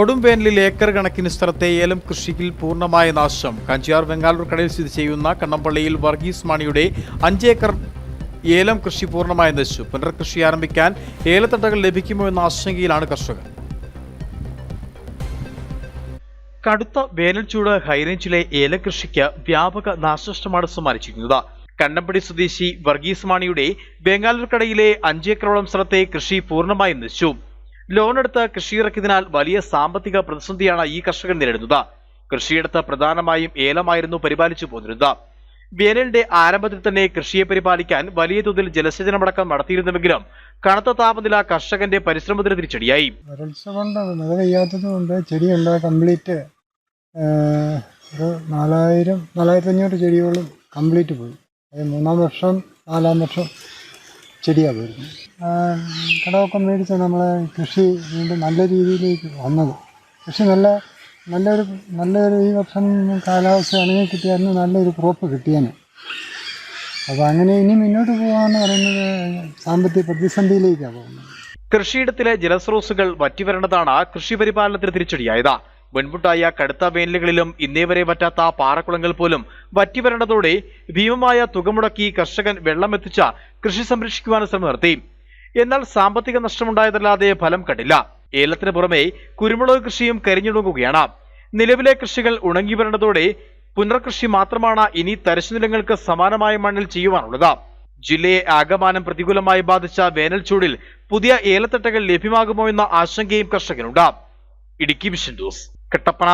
കൊടുംവേനലിൽ acre കണക്കിന് സ്ഥലത്തെ ഏലം കൃഷിയിൽ പൂർണമായ നാശം. കഞ്ചിയാർ വെങ്ങാലൂർ കടയിൽ സ്ഥിതി ചെയ്യുന്ന കണ്ണമ്പള്ളിയിൽ വർഗീസ് മാണിയുടെ അഞ്ചേക്കർ ഏലം കൃഷി പൂർണമായി നശിച്ചു. പുനർകൃഷി ആരംഭിക്കാൻ ഏലത്തട്ടകൾ ലഭിക്കുമോ എന്ന ആശങ്കയിലാണ് കർഷകർ. കടുത്ത വേനൽ വേനൽച്ചൂട് ഹൈറേഞ്ചിലെ ഏലകൃഷിക്ക് വ്യാപക നാശനഷ്ടമാണ് സമ്മാനിച്ചിരിക്കുന്നത്. കണ്ണമ്പടി സ്വദേശി വർഗീസ് മാണിയുടെ ബംഗാളൂർ കടയിലെ അഞ്ചേക്കറോളം സ്ഥലത്തെ കൃഷി പൂർണമായും നശിച്ചു. ലോൺ എടുത്ത് കൃഷിയിറക്കിയതിനാൽ വലിയ സാമ്പത്തിക പ്രതിസന്ധിയാണ് ഈ കർഷകൻ നേരിടുന്നത്. കൃഷിയിടത്ത് പ്രധാനമായും ഏലമായിരുന്നു പരിപാലിച്ചു പോന്നിരുന്നത്. വേനലിന്റെ ആരംഭത്തിൽ തന്നെ കൃഷിയെ പരിപാലിക്കാൻ വലിയ തോതിൽ ജലസേചനമടക്കം നടത്തിയിരുന്നുവെങ്കിലും കനത്ത താപനില കർഷകന്റെ പരിശ്രമത്തിന് തിരിച്ചടിയായി. വരൾച്ച കൊണ്ട് മഴ പെയ്യാത്തത് കൊണ്ട് കംപ്ലീറ്റ് നാലായിരം നാലായിരത്തി അഞ്ഞൂറ് ചെടികളും കംപ്ലീറ്റ് പോയി. മൂന്നാം വർഷം നാലാം വർഷം ചെടിയാണ് പോയിരുന്നത് കടമൊക്കെ മേടിച്ച് നമ്മൾ കൃഷി വീണ്ടും നല്ല രീതിയിലേക്ക് വന്നത്. കൃഷി നല്ല നല്ലൊരു നല്ലൊരു ഈ വർഷം കാലാവസ്ഥ അണങ്ങി കിട്ടിയായിരുന്നു നല്ലൊരു ക്രോപ്പ് കിട്ടിയേനെ. അപ്പോൾ അങ്ങനെ ഇനി മുന്നോട്ട് പോകാമെന്ന് പറയുന്നത് സാമ്പത്തിക പ്രതിസന്ധിയിലേക്കാണ് പോകുന്നത്. കൃഷിയിടത്തിലെ ജലസ്രോതസ്സുകൾ വറ്റിവരേണ്ടതാണ് കൃഷി പരിപാലനത്തിന് തിരിച്ചടിയായത്. മുൻപുണ്ടായ കടുത്ത വേനലുകളിലും ഇന്നേ വരെ വറ്റാത്ത പാറക്കുളങ്ങൾ പോലും വറ്റിവരേണ്ടതോടെ ഭീമമായ തുക മുടക്കി കർഷകൻ വെള്ളമെത്തിച്ച കൃഷി സംരക്ഷിക്കുവാൻ ശ്രമം നടത്തി. എന്നാൽ സാമ്പത്തിക നഷ്ടമുണ്ടായതല്ലാതെ ഫലം കണ്ടില്ല. ഏലത്തിന് പുറമെ കുരുമുളക് കൃഷിയും കരിഞ്ഞുണങ്ങുകയാണ് നിലവിലെ കൃഷികൾ ഉണങ്ങി വരേണ്ടതോടെ പുനർകൃഷി മാത്രമാണ് ഇനി തരിശുനിലങ്ങൾക്ക് സമാനമായ മണ്ണിൽ ചെയ്യുവാനുള്ളത്. ജില്ലയെ ആകമാനം പ്രതികൂലമായി ബാധിച്ച വേനൽ ചൂടിൽ പുതിയ ഏലത്തട്ടകൾ ലഭ്യമാകുമോ എന്ന ആശങ്കയും കർഷകനുണ്ട്. Idukki mission news. കട്ടപ്പന